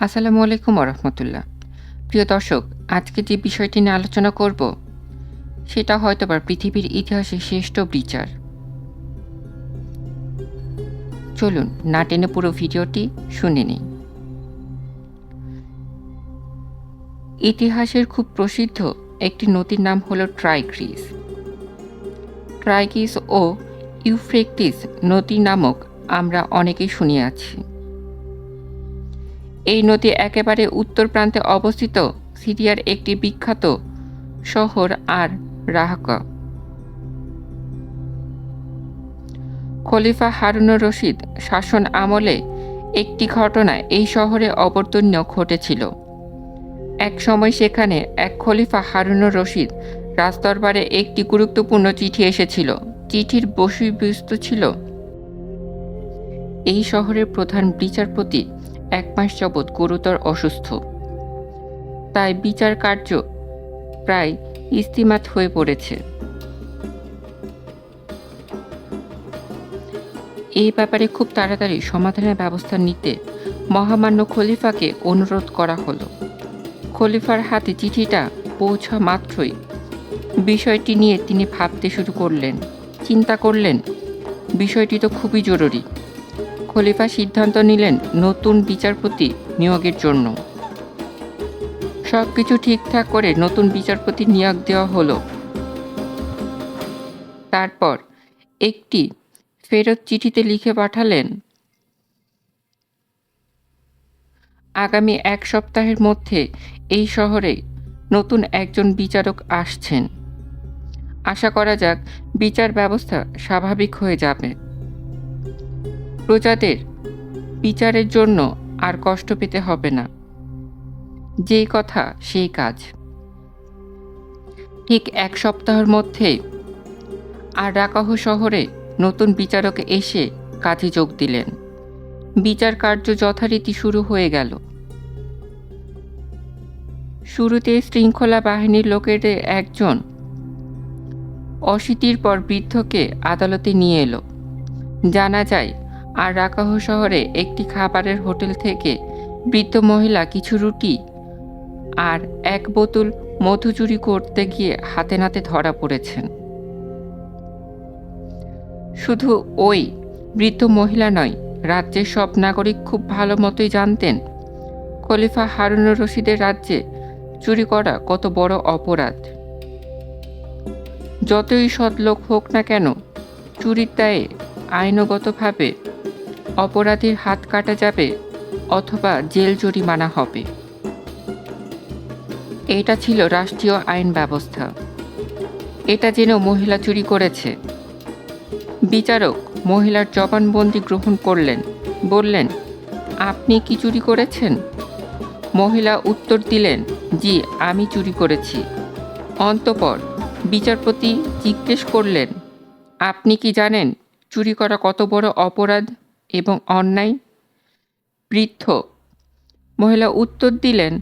আসসালামু আলাইকুম রহমতুল্লাহ। প্রিয় দর্শক, আজকে যে বিষয়টি নিয়ে আলোচনা করব, সেটা হয়তো হয়তোবা পৃথিবীর ইতিহাসে শ্রেষ্ঠ বিচার। চলুন, না টেনে পুরো ভিডিওটি শুনে নিই। ইতিহাসের খুব প্রসিদ্ধ একটি নদীর নাম হল ট্রাইগ্রিস। ট্রাইগ্রিস ও ইউফ্রেক্টিস নদী নামক আমরা অনেকেই শুনিয়াছি। এই নদী একেবারে উত্তর প্রান্তে অবস্থিত। সিরিয়ার একটি বিখ্যাত শহর আর রাহাকা। খলিফা হারুনুর রশিদ শাসন আমলে একটি ঘটনা এই শহরে অবতীর্ণ ঘটেছিল। এক সময় সেখানে এক খলিফা হারুনুর রশিদ রাজদরবারে একটি গুরুত্বপূর্ণ চিঠি এসেছিল। চিঠির বসিবস্তু ছিল, এই শহরের প্রধান বিচারপতি এক মাস যাবৎ গুরুতর অসুস্থ। তাই বিচার কার্য প্রায় ইস্তিমাত হয়ে পড়েছে। এই ব্যাপারে খুব তাড়াতাড়ি সমাধানের ব্যবস্থা নিতে মহামান্য খলিফাকে অনুরোধ করা হলো। খলিফার হাতে চিঠিটা পৌঁছা মাত্রই বিষয়টি নিয়ে তিনি ভাবতে শুরু করলেন, চিন্তা করলেন, বিষয়টি তো খুবই জরুরি। খলিফা সিদ্ধান্ত নিলেন নতুন বিচারপতি নিয়োগের জন্য। সব কিছু ঠিকঠাক করে নতুন বিচারপতি নিয়োগ দেওয়া হলো। তারপর একটি ফেরত চিঠিতে লিখে পাঠালেন, আগামী এক সপ্তাহের মধ্যে এই শহরে নতুন একজন বিচারক আসছেন। আশা করা যাক বিচার ব্যবস্থা স্বাভাবিক হয়ে যাবে। প্রজাদের বিচারের জন্য আর কষ্ট পেতে হবে না। যেই কথা, সেই কাজ। ঠিক এক সপ্তাহের মধ্যে আর রাকাহ শহরে নতুন বিচারক এসে কাজে যোগ দিলেন। বিচার কার্য যথারীতি শুরু হয়ে গেল। শুরুতে শৃঙ্খলা বাহিনীর লোকেদের একজন অশীতির পর বৃদ্ধকে আদালতে নিয়ে এলো। জানা যায় আর রাকাহ শহরে একটি খাবারের হোটেল থেকে বৃদ্ধ মহিলা কিছু রুটি আর এক বোতল মধু চুরি করতে গিয়ে হাতে নাতে ধরা পড়েছেন। শুধু ওই বৃদ্ধ মহিলা নয়, রাজ্যের সব নাগরিক খুব ভালো মতোই জানতেন খলিফা হারুনুর রশিদের রাজ্যে চুরি করা কত বড় অপরাধ। যতই সৎ লোক হোক না কেন, চুরির দায়ে আইনগতভাবে অপরাধীর হাত কাটা যাবে অথবা জেল জরিমানা হবে। এটা ছিল রাষ্ট্রীয় আইন ব্যবস্থা। এটা যেন মহিলা চুরি করেছে। বিচারক মহিলার জবানবন্দি গ্রহণ করলেন, বললেন, আপনি কি চুরি করেছেন? মহিলা উত্তর দিলেন, জি, আমি চুরি করেছি। অন্তপর বিচারপতি জিজ্ঞেস করলেন, আপনি কি জানেন চুরি করা কত বড় অপরাধ? এবং অন্যায় বৃদ্ধ মহিলা উত্তর দিলেন,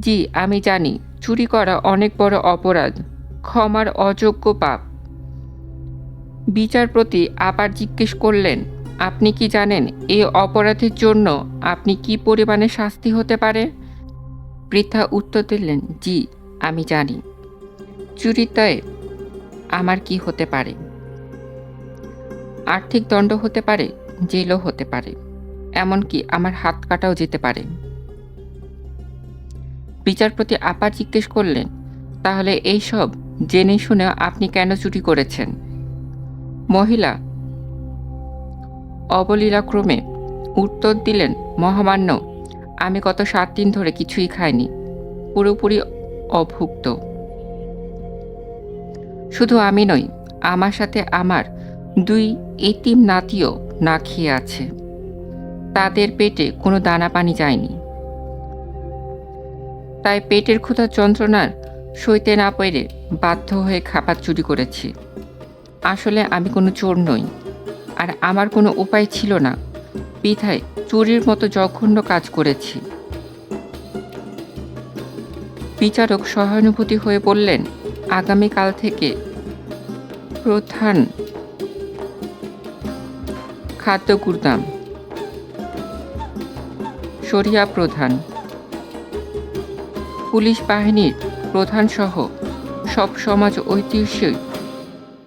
জি, আমি জানি, চুরি করা অনেক বড় অপরাধ, ক্ষমার অযোগ্য পাপ। বিচারপতি আবার জিজ্ঞেস করলেন, আপনি কি জানেন এই অপরাধের জন্য আপনি কি পরিমাণে শাস্তি হতে পারে? বৃথা উত্তর দিলেন, জি, আমি জানি। চুরির দায়ে আমার কি হতে পারে? আর্থিক দণ্ড হতে পারে, জেলও হতে পারে। এমনকি আমার হাত কাটাও যেতে পারে। বিচারপতি আবার জিজ্ঞেস করলেন, তাহলে এই সব জেনে শুনে আপনি কেন চুরি করেছেন? মহিলা অবলীলাক্রমে উত্তর দিলেন, মহামান্য, আমি গত সাত দিন ধরে কিছুই খাইনি, পুরোপুরি অভুক্ত। শুধু আমি নই, আমার সাথে আমার দুই এতিম নাতিও না খেয়ে আছে। তাদের পেটে কোনো দানা পানি যায়নি। তাই পেটের ক্ষুধার যন্ত্রণার সইতে না পেরে বাধ্য হয়ে খাবার চুরি করেছি। আসলে আমি কোনো চোর নই, আর আমার কোনো উপায় ছিল না। বিধায় চুরির মতো জঘন্য কাজ করেছি। বিচারক সহানুভূতি হয়ে বললেন, আগামীকাল থেকে প্রধান খাদ্য গুরদাম শরিয়া প্রধান। পুলিশ বাহিনীর প্রধানসহ সব সমাজ ঐতিহ্যই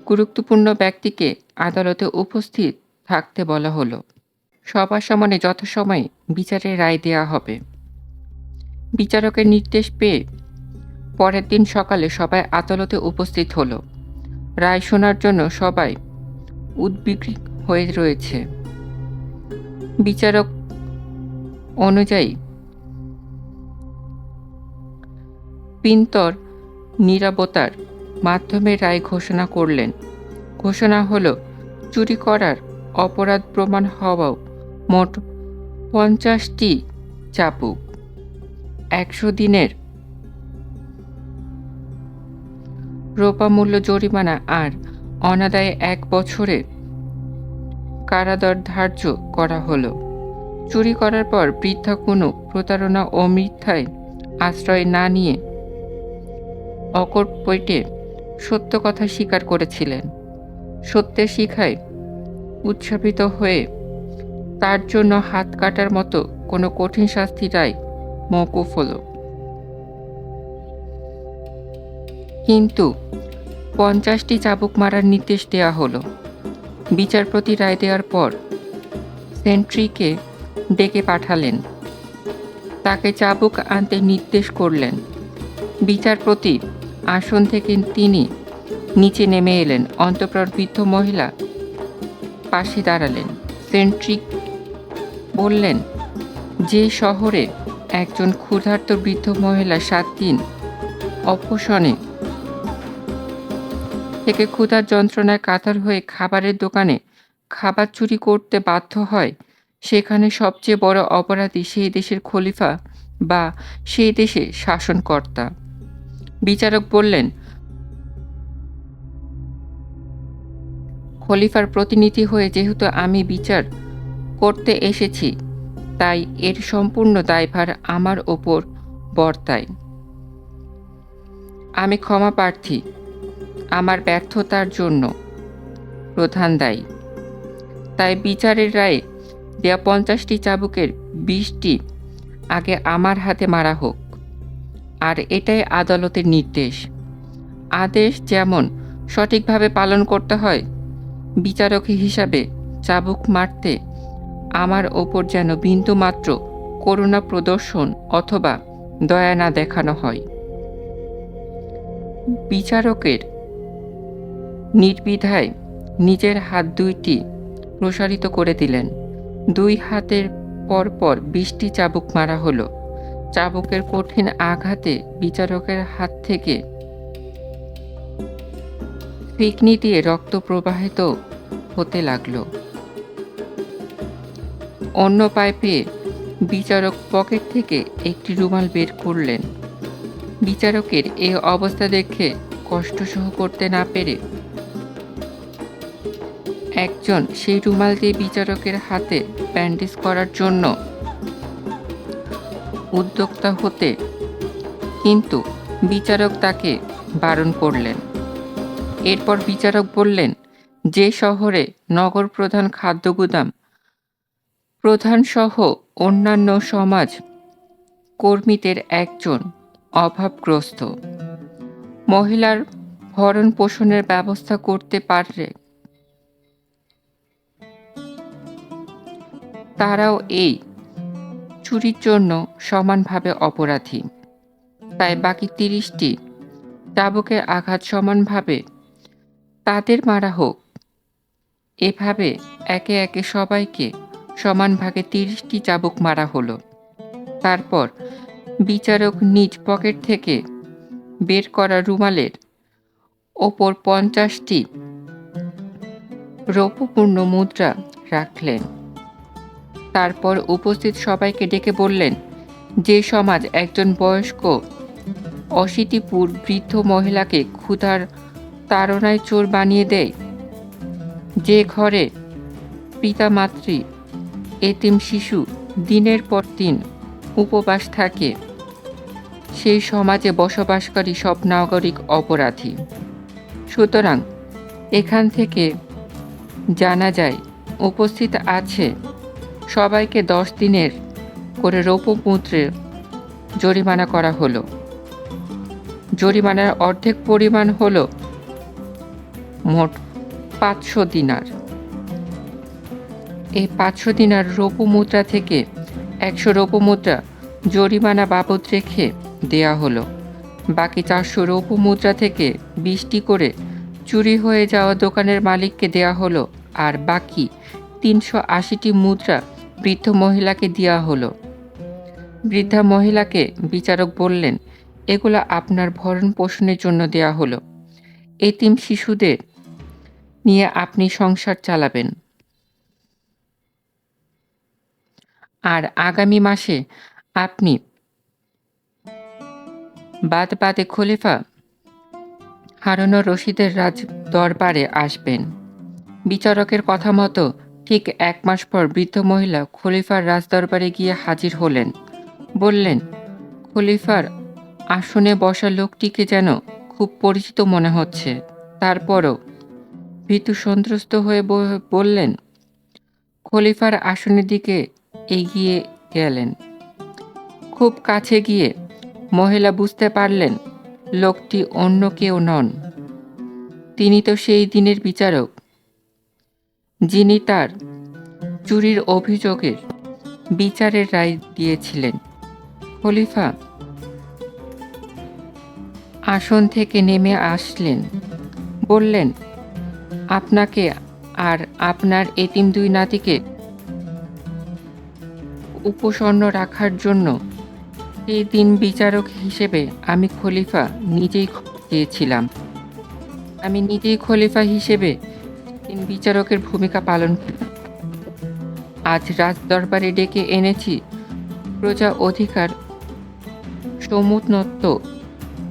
গুরুত্বপূর্ণ ব্যক্তিকে আদালতে উপস্থিত থাকতে বলা হলো। সবার সামনে যথাসময়ে বিচারের রায় দেওয়া হবে। বিচারকের নির্দেশ পেয়ে পরের দিন সকালে সবাই আদালতে উপস্থিত হলো। রায় শোনার জন্য সবাই উদ্বিগ্ন হয়ে রয়েছে। বিচারক অনুযায়ী, পিন্তর নিরাপত্তার মাধ্যমে রায় ঘোষণা করলেন। ঘোষণা হলো, চুরি করার অপরাধ প্রমাণ হওয়াও মোট পঞ্চাশটি চাপুক একশো দিনের রোপামূল্য জরিমানা আর অনাদায়ে এক বছরে কারাদর ধার্য করা হলো। চুরি করার পর বৃদ্ধা কোনো প্রতারণা ও মিথ্যায় আশ্রয় না নিয়ে অকপটে সত্য কথা স্বীকার করেছিলেন। সত্যের শিখায় উৎসাপিত হয়ে তার জন্য হাত কাটার মতো কোনো কঠিন শাস্তি রায় মৌকুফ হলো। কিন্তু পঞ্চাশটি চাবুক মারার নির্দেশ দেওয়া হলো। বিচারপতি রায় দেওয়ার পর সেন্ট্রিকে ডেকে পাঠালেন। তাকে চাবুক আনতে নির্দেশ করলেন। বিচারপতি আসন থেকে তিনি নিচে নেমে এলেন। অন্তঃপ্রাণ বৃদ্ধ মহিলা পাশে দাঁড়ালেন। সেন্ট্রিক বললেন, যে শহরে একজন ক্ষুধার্ত বৃদ্ধ মহিলা সাত দিন অপসনে থেকে ক্ষুধার যন্ত্রণায় কাতার হয়ে খাবারের দোকানে খাবার চুরি করতে বাধ্য হয়। সেখানে সবচেয়ে বড় অপরাধী সেই দেশের খলিফা বা সেই দেশের শাসনকর্তা। বিচারক বললেন, খলিফার প্রতিনিধি হয়ে যেহেতু আমি বিচার করতে এসেছি, তাই এর সম্পূর্ণ দায়ভার আমার ওপর বর্তায়। আমি ক্ষমা প্রার্থী। আমার ব্যর্থতার জন্য। প্রধান দায়ী। তাই বিচারের রায়ে দেয়া পঞ্চাশটি চাবুকের বিশটি আগে আমার হাতে মারা হোক। আর এটাই আদালতের নির্দেশ। আদেশ যেমন সঠিকভাবে পালন করতে হয়, বিচারক হিসাবে চাবুক মারতে আমার ওপর যেন বিন্দুমাত্র করুণা প্রদর্শন অথবা দয়া না দেখানো হয়। বিচারকের নির্বিধায় নিজের হাত দুইটি প্রসারিত করে দিলেন। দুই হাতের পরপর বিশটি চাবুক মারা হলো। চাবুকের কঠিন আঘাতে বিচারকের হাত থেকে ফিকনি দিয়ে রক্ত প্রবাহিত হতে লাগল। অন্য পেয়ে বিচারক পকেট থেকে একটি রুমাল বের করলেন। বিচারকের এই অবস্থা দেখে কষ্ট সহ করতে না পেরে একজন সেই রুমাল দিয়ে বিচারকের হাতে ব্যান্ডেজ করার জন্য উদ্যোক্তা হতে কিন্তু বিচারক তাকে বারণ করলেন। এরপর বিচারক বললেন, যে শহরে নগর প্রধান খাদ্য গুদাম, প্রধানসহ অন্যান্য সমাজ কর্মীদের একজন অভাবগ্রস্ত, মহিলার ভরণ পোষণের ব্যবস্থা করতে পারলে তারাও এই চুরির জন্য সমানভাবে অপরাধী। তাই বাকি তিরিশটি চাবুকের আঘাত সমানভাবে তাদের মারা হোক। এভাবে একে একে সবাইকে সমান ভাগে তিরিশটি চাবুক মারা হলো। তারপর বিচারক নিজ পকেট থেকে বের করা রুমালের ওপর পঞ্চাশটি রৌপপূর্ণ মুদ্রা রাখলেন। তারপর উপস্থিত সবাইকে ডেকে বললেন, যে সমাজ একজন বয়স্ক, অশীতিপুর বৃদ্ধ মহিলাকে ক্ষুধার তাড়নায় চোর বানিয়ে দেয়, যে ঘরে পিতা মাতৃ এতিম শিশু দিনের পর দিন উপবাস থাকে, সেই সমাজে বসবাসকারী সব নাগরিক অপরাধী। সুতরাং এখান থেকে জানা যায়, উপস্থিত আছে সবাইকে দশ দিনের করে রৌপ্য মুদ্রে জরিমানা করা হলো। জরিমানার অর্ধেক পরিমাণ হল মোট পাঁচশো দিনার। এই পাঁচশো দিনার রৌপ্য মুদ্রা থেকে একশো রৌপ্য মুদ্রা জরিমানা বাবদ রেখে দেয়া হলো। বাকি চারশো রৌপ্য মুদ্রা থেকে বিশটি করে চুরি হয়ে যাওয়া দোকানের মালিককে দেয়া হলো। আর বাকি তিনশো আশিটি মুদ্রা বৃদ্ধ মহিলাকে দেওয়া হলো। বৃদ্ধা মহিলাকে বিচারক বললেন, এগুলো আপনার ভরণ পোষণের জন্য দেয়া হলো। এতিম শিশুদের নিয়ে আপনি সংসার চালাবেন। আর আগামী মাসে আপনি বাদ বাদে খলিফা হারুন রশিদের রাজ দরবারে আসবেন। বিচারকের কথা মতো ঠিক এক মাস পর বৃদ্ধ মহিলা খলিফার রাজদরবারে গিয়ে হাজির হলেন। বললেন, খলিফার আসনে বসা লোকটিকে যেন খুব পরিচিত মনে হচ্ছে। তারপরও ভীতু সন্ত্রস্ত হয়ে বললেন, খলিফার আসনের দিকে এগিয়ে গেলেন। খুব কাছে গিয়ে মহিলা বুঝতে পারলেন, লোকটি অন্য কেউ নন। তিনি তো সেই দিনের বিচারক। যিনি তার চুরির অভিযোগের বিচারের রায় দিয়েছিলেন। খলিফা আসন থেকে নেমে আসলেন। বললেন, আপনাকে আর আপনার এতিম দুই নাতিকে উপসন্ন রাখার জন্য এই দিন বিচারক হিসেবে আমি খলিফা নিজেই চেয়েছিলাম আমি নিজেই খলিফা হিসেবে দিন বিচারকের ভূমিকা পালন আজ রাজ দরবারে ডেকে এনেছি প্রজা অধিকার, সমুন্নত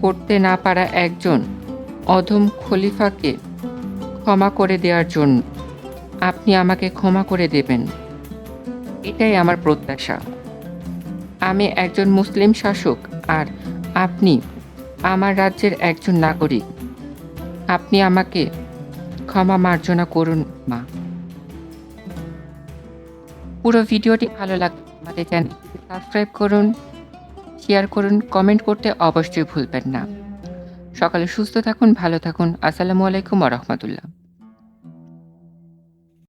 করতে না পারা একজন অধম খলিফাকে ক্ষমা করে দেওয়ার জন্য। আপনি আমাকে ক্ষমা করে দেবেন। এটাই আমার প্রত্যাশা। আমি একজন মুসলিম শাসক আর আপনি আমার রাজ্যের একজন নাগরিক। আপনি আমাকে ক্ষমা মার্জনা করুন, মা। পুরো ভিডিওটি ভালো লাগলে আমাদের চ্যানেলটি সাবস্ক্রাইব করুন শেয়ার করুন কমেন্ট করতে অবশ্যই ভুলবেন না। সকালে সুস্থ থাকুন, ভালো থাকুন। আসসালামু আলাইকুম রহমতুল্লাহ।